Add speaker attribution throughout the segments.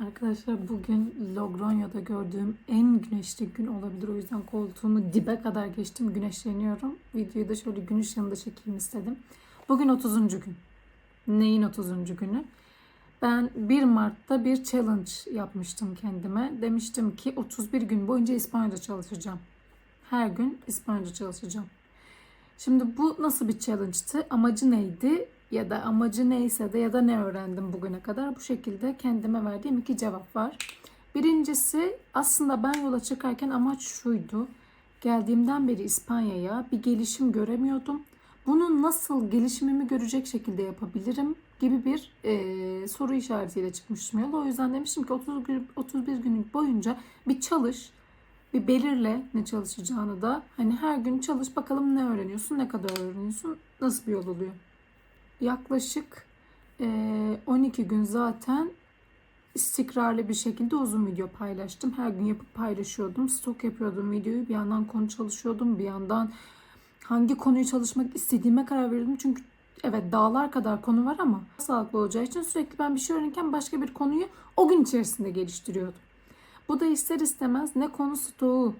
Speaker 1: Arkadaşlar bugün Logronya'da gördüğüm en güneşli gün olabilir. O yüzden koltuğumu dibe kadar geçtim. Güneşleniyorum. Videoyu da şöyle gün ışığında çekeyim istedim. Bugün 30. gün. Neyin 30. günü? Ben 1 Mart'ta bir challenge yapmıştım kendime. Demiştim ki 31 gün boyunca İspanyolca çalışacağım. Her gün İspanyolca çalışacağım. Şimdi bu nasıl bir challenge'tı? Amacı neydi? Ya da amacı neyse de ya da ne öğrendim bugüne kadar? Bu şekilde kendime verdiğim iki cevap var. Birincisi aslında ben yola çıkarken amaç şuydu. Geldiğimden beri İspanya'ya bir gelişim göremiyordum. Bunu nasıl gelişimimi görecek şekilde yapabilirim gibi bir e, soru işaretiyle çıkmıştım yola. O yüzden demiştim ki 30 gün, 31 gün boyunca bir çalış, bir belirle ne çalışacağını da. Hani her gün çalış bakalım ne öğreniyorsun, ne kadar öğreniyorsun, nasıl bir yol oluyor. Yaklaşık e, 12 gün zaten istikrarlı bir şekilde uzun video paylaştım. Her gün yapıp paylaşıyordum. Stok yapıyordum videoyu. Bir yandan konu çalışıyordum. Bir yandan hangi konuyu çalışmak istediğime karar veriyordum. Çünkü evet dağlar kadar konu var ama sağlıklı olacağı için sürekli ben bir şey öğrenirken başka bir konuyu o gün içerisinde geliştiriyordum. Bu da ister istemez ne konu stoğu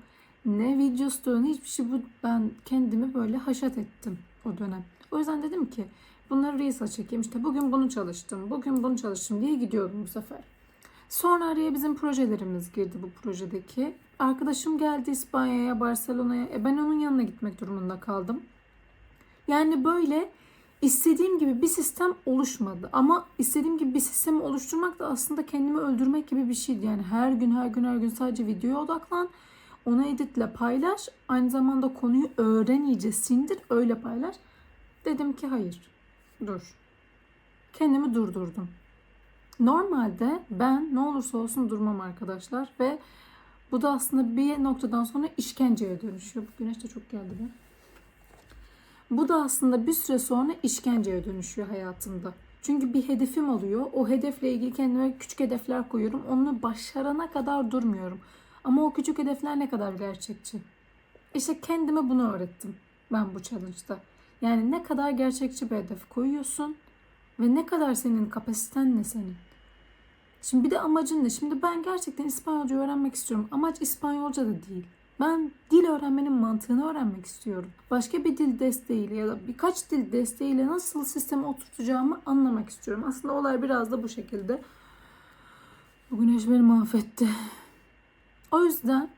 Speaker 1: ne video stoğu hiçbir şey bu ben kendimi böyle haşat ettim o dönem. O yüzden dedim ki bunları Reels'a çekeyim. İşte bugün bunu çalıştım, bugün bunu çalıştım diye gidiyordum bu sefer. Sonra araya bizim projelerimiz girdi bu projedeki. Arkadaşım geldi İspanya'ya, Barcelona'ya. E ben onun yanına gitmek durumunda kaldım. Yani böyle istediğim gibi bir sistem oluşmadı. Ama istediğim gibi bir sistemi oluşturmak da aslında kendimi öldürmek gibi bir şeydi. Yani her gün her gün her gün sadece videoya odaklan. Onu editle paylaş. Aynı zamanda konuyu öğren iyice sindir öyle paylaş. Dedim ki hayır. Dur. Kendimi durdurdum. Normalde ben ne olursa olsun durmam arkadaşlar ve bu da aslında bir noktadan sonra işkenceye dönüşüyor. Bu güneş de çok geldi be. Bu da aslında bir süre sonra işkenceye dönüşüyor hayatımda. Çünkü bir hedefim oluyor. O hedefle ilgili kendime küçük hedefler koyuyorum. Onu başarana kadar durmuyorum. Ama o küçük hedefler ne kadar gerçekçi? İşte kendime bunu öğrettim ben bu challenge'da. Yani ne kadar gerçekçi bir hedef koyuyorsun ve ne kadar senin kapasiten ne senin. Şimdi bir de amacın ne? Şimdi ben gerçekten İspanyolca öğrenmek istiyorum. Amaç İspanyolca da değil. Ben dil öğrenmenin mantığını öğrenmek istiyorum. Başka bir dil desteğiyle ya da birkaç dil desteğiyle nasıl sisteme oturtacağımı anlamak istiyorum. Aslında olay biraz da bu şekilde. Bu güneş beni mahvetti. O yüzden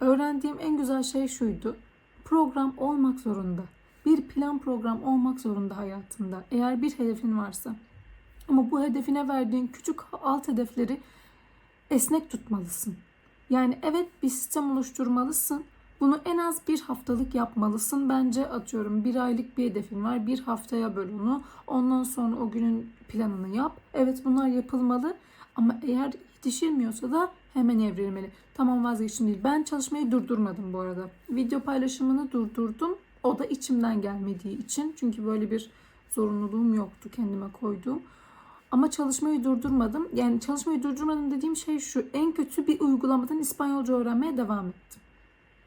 Speaker 1: öğrendiğim en güzel şey şuydu. Program olmak zorunda. Bir plan program olmak zorunda hayatında. Eğer bir hedefin varsa. Ama bu hedefine verdiğin küçük alt hedefleri esnek tutmalısın. Yani evet bir sistem oluşturmalısın. Bunu en az bir haftalık yapmalısın. Bence atıyorum bir aylık bir hedefin var. Bir haftaya böl onu. Ondan sonra o günün planını yap. Evet bunlar yapılmalı. Ama eğer yetişilmiyorsa da hemen evrilmeli. Tamam vazgeçtim değil. Ben çalışmayı durdurmadım bu arada. Video paylaşımını durdurdum. O da içimden gelmediği için. Çünkü böyle bir zorunluluğum yoktu kendime koyduğum. Ama çalışmayı durdurmadım. Yani çalışmayı durdurmadım dediğim şey şu. En kötü bir uygulamadan İspanyolca öğrenmeye devam ettim.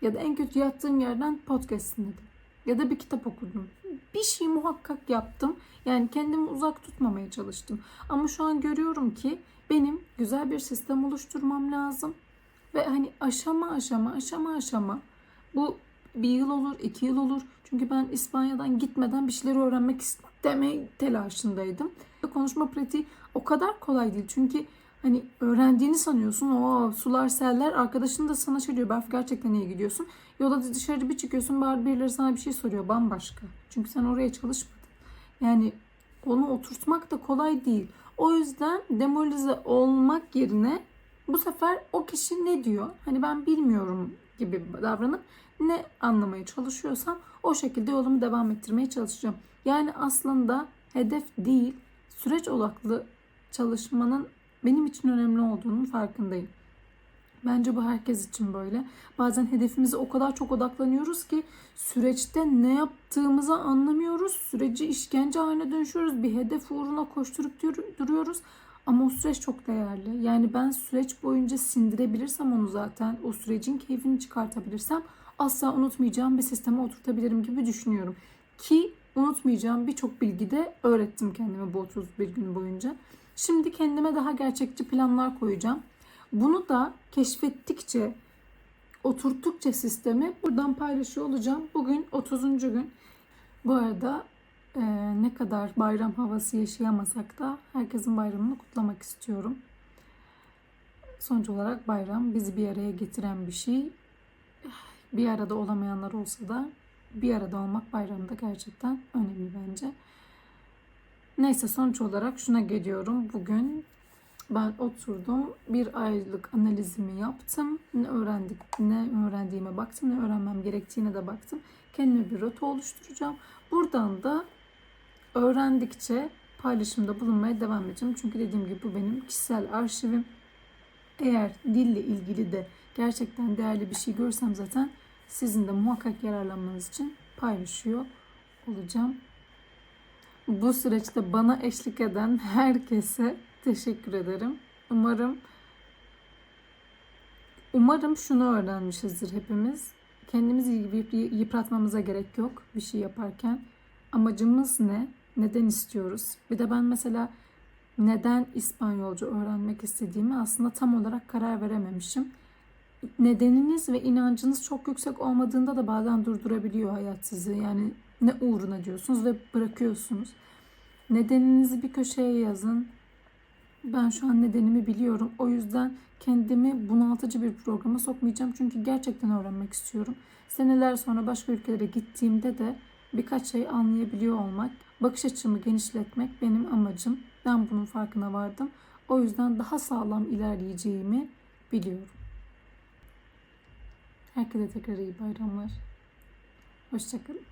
Speaker 1: Ya da en kötü yattığım yerden podcast dinledim. Ya da bir kitap okudum. Bir şey muhakkak yaptım. Yani kendimi uzak tutmamaya çalıştım. Ama şu an görüyorum ki benim güzel bir sistem oluşturmam lazım. Ve hani aşama aşama aşama aşama bu bir yıl olur, iki yıl olur. Çünkü ben İspanya'dan gitmeden bir şeyleri öğrenmek isteme telaşındaydım. Konuşma pratiği o kadar kolay değil. Çünkü hani öğrendiğini sanıyorsun. O sular seller. Arkadaşın da sana şey diyor. Berf gerçekten iyi gidiyorsun. Yolda dışarı bir çıkıyorsun. Bari birileri sana bir şey soruyor. Bambaşka. Çünkü sen oraya çalışmadın. Yani onu oturtmak da kolay değil. O yüzden demoralize olmak yerine bu sefer o kişi ne diyor? Hani ben bilmiyorum gibi davranıp ne anlamaya çalışıyorsam o şekilde yolumu devam ettirmeye çalışacağım. Yani aslında hedef değil, süreç odaklı çalışmanın benim için önemli olduğunun farkındayım. Bence bu herkes için böyle. Bazen hedefimize o kadar çok odaklanıyoruz ki süreçte ne yaptığımızı anlamıyoruz. Süreci işkence haline dönüşüyoruz. Bir hedef uğruna koşturup duruyoruz. Ama o süreç çok değerli. Yani ben süreç boyunca sindirebilirsem onu zaten, o sürecin keyfini çıkartabilirsem asla unutmayacağım bir sisteme oturtabilirim gibi düşünüyorum. Ki unutmayacağım birçok bilgi de öğrettim kendime bu 31 gün boyunca. Şimdi kendime daha gerçekçi planlar koyacağım. Bunu da keşfettikçe, oturttukça sistemi buradan paylaşıyor olacağım. Bugün 30. gün. Bu arada e, ne kadar bayram havası yaşayamasak da herkesin bayramını kutlamak istiyorum. Sonuç olarak bayram bizi bir araya getiren bir şey. Bir arada olamayanlar olsa da bir arada olmak bayramda gerçekten önemli bence. Neyse sonuç olarak şuna geliyorum. Bugün ben oturdum bir aylık analizimi yaptım. Ne öğrendik, ne öğrendiğime baktım, ne öğrenmem gerektiğine de baktım. Kendime bir rota oluşturacağım. Buradan da öğrendikçe paylaşımda bulunmaya devam edeceğim. Çünkü dediğim gibi bu benim kişisel arşivim. Eğer dille ilgili de gerçekten değerli bir şey görsem zaten sizin de muhakkak yararlanmanız için paylaşıyor olacağım. Bu süreçte bana eşlik eden herkese teşekkür ederim. Umarım umarım şunu öğrenmişizdir hepimiz. Kendimizi yıp- yıpratmamıza gerek yok bir şey yaparken. Amacımız ne? Neden istiyoruz? Bir de ben mesela neden İspanyolca öğrenmek istediğimi aslında tam olarak karar verememişim. Nedeniniz ve inancınız çok yüksek olmadığında da bazen durdurabiliyor hayat sizi. Yani ne uğruna diyorsunuz ve bırakıyorsunuz. Nedeninizi bir köşeye yazın. Ben şu an nedenimi biliyorum. O yüzden kendimi bunaltıcı bir programa sokmayacağım. Çünkü gerçekten öğrenmek istiyorum. Seneler sonra başka ülkelere gittiğimde de birkaç şey anlayabiliyor olmak, bakış açımı genişletmek benim amacım. Ben bunun farkına vardım. O yüzden daha sağlam ilerleyeceğimi biliyorum. Herkese tekrar iyi bayramlar. Hoşçakalın.